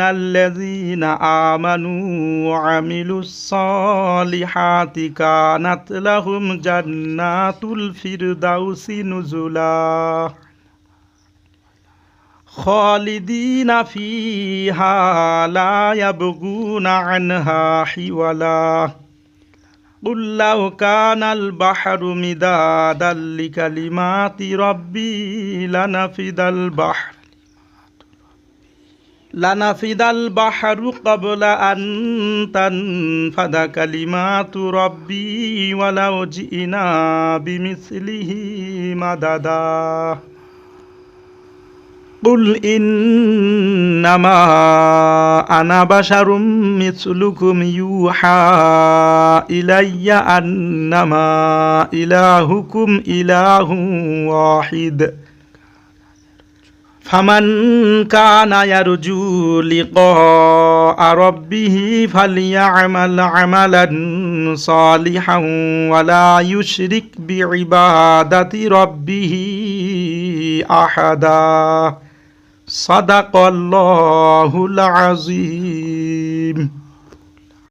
الذين آمنوا وعملوا الصالحات كانت لهم جنات الفردوس نزلا خالدين فيها لا يبغون عنها حولا قل لو كان البحر مدادا لكلمات ربي لنفد البحر লানাফিদাল বাহারু কবলা আন তানফাদা কালিমাতু রব্বি ওয়ালাউ জিনা বিমিসলিহি মাদাদা قل إنما أنا بشر مثلكم يوحى إلي أنما إلهكم إله واحد ফামান কানা ইয়ারজু লিকা ربه فليعمل عملا صالحا ولا يشرك بعبادة ربه أحدا صدق الله العظيم